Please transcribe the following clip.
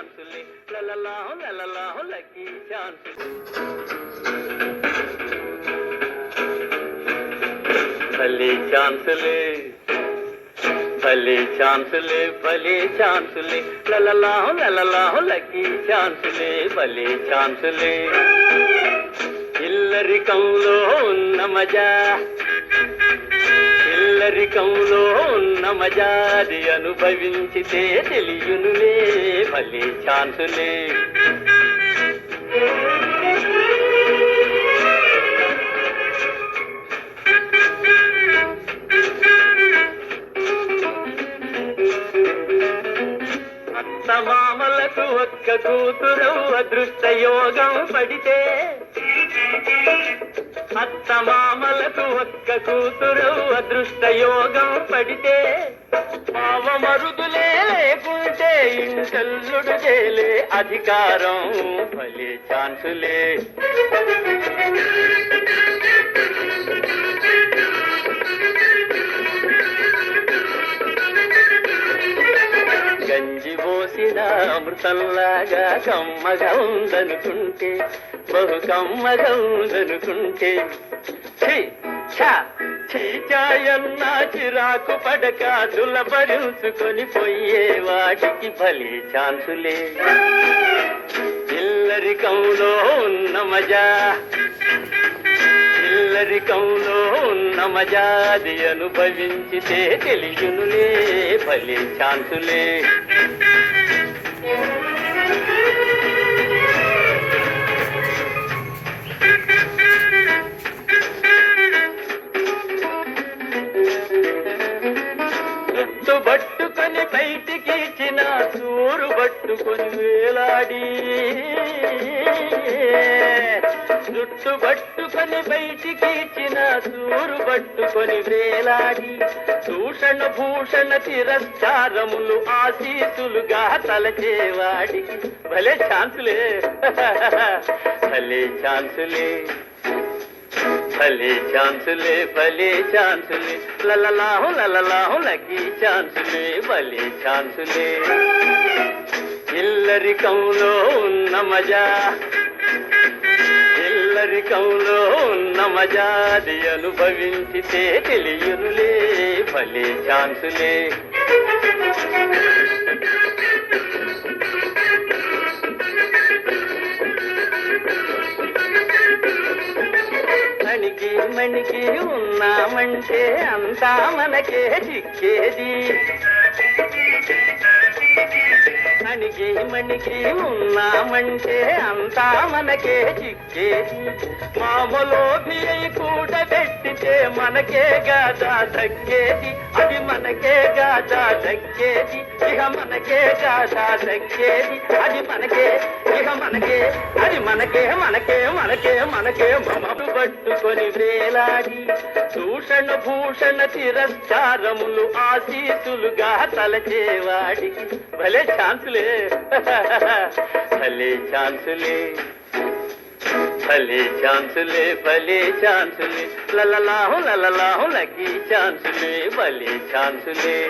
ఛాన్సులే లలలాహు లలలాహు lucky ఛాన్సులే భలే ఛాన్సులే భలే ఛాన్సులే భలే ఛాన్సులే లలలాహు లలలాహు లక్కీ ఛాన్సులే భలే ఛాన్సులే ఇల్లరికంలో ఉన్న మజా ఇల్లరికంలో ఉన్న మజాది అనుభవించితే తెలియును మళ్ళీ ఛాన్సులే మామలకు ఒక్క కూతురు అదృష్ట యోగం పడితే అత్త మామలకు ఒక్క కూతురు అదృష్ట యోగం పడితే మావ మరుదులే లేకుంటే ఇంటల్లుడు చేలే అధికారం భలే ఛాన్సులే గంజి పోసిన అమృతంలాగా కమ్మగా ఉందనుకుంటే బహు కమ్మగా ఉందనుకుంటే చీచాయన్న చిరాకు పడక దులపరుచుకొని పోయే వాటికి బలి ఛాన్సులే. ఇల్లరికంలో ఉన్న మజా ఇల్లరికంలో ఉన్న మజాది అనుభవించితే తెలియనులే బలి ఛాన్సులే. చూరు పట్టుకొని వేలాడి. జుట్టు పట్టుకొని బయటికిచ్చిన సూరు పట్టుకొని వేలాడి. దూషణ భూషణ తిరస్కారములు ఆశీసులుగా తలచేవాడి భలే ఛాన్సులే. భలే ఛాన్సులే. భలే ఛాన్సులే భలే ఛాన్సులే. లలలాహు లలలాహు లకీ ఛాన్సులే భలే ఛాన్సులే. ఇల్లరికంలో ఉన్న మజా. ఇల్లరికంలో ఉన్న మజాది అనుభవించితే తెలియనులే భలే ఛాన్సులే. మణికి ఉన్నామంటే అంతా మనకే చిక్కేది. మణికి మణికి ఉన్నామంటే అంతా మనకే చిక్కేది. మామలో నీ కూట పెట్టితే మనకే గాదా దక్కేది అది మనకే గాదా దక్కేది ఇక మనకే గాదా దక్కేది అది మనకే ఇక మనకే అది మనకే మనకే మనకే మనకే మమ పట్టుకొని వేలాడి దూషణ భూషణ తిరస్కారములు ఆశీసులుగా తలచేవాడికి భలే ఛాన్సులే. భలే ఛాన్సులే. భలే ఛాన్సులే భలే ఛాన్సులే. లలలాహు లలలాహు లకీ ఛాన్సులే భలే ఛాన్సులే.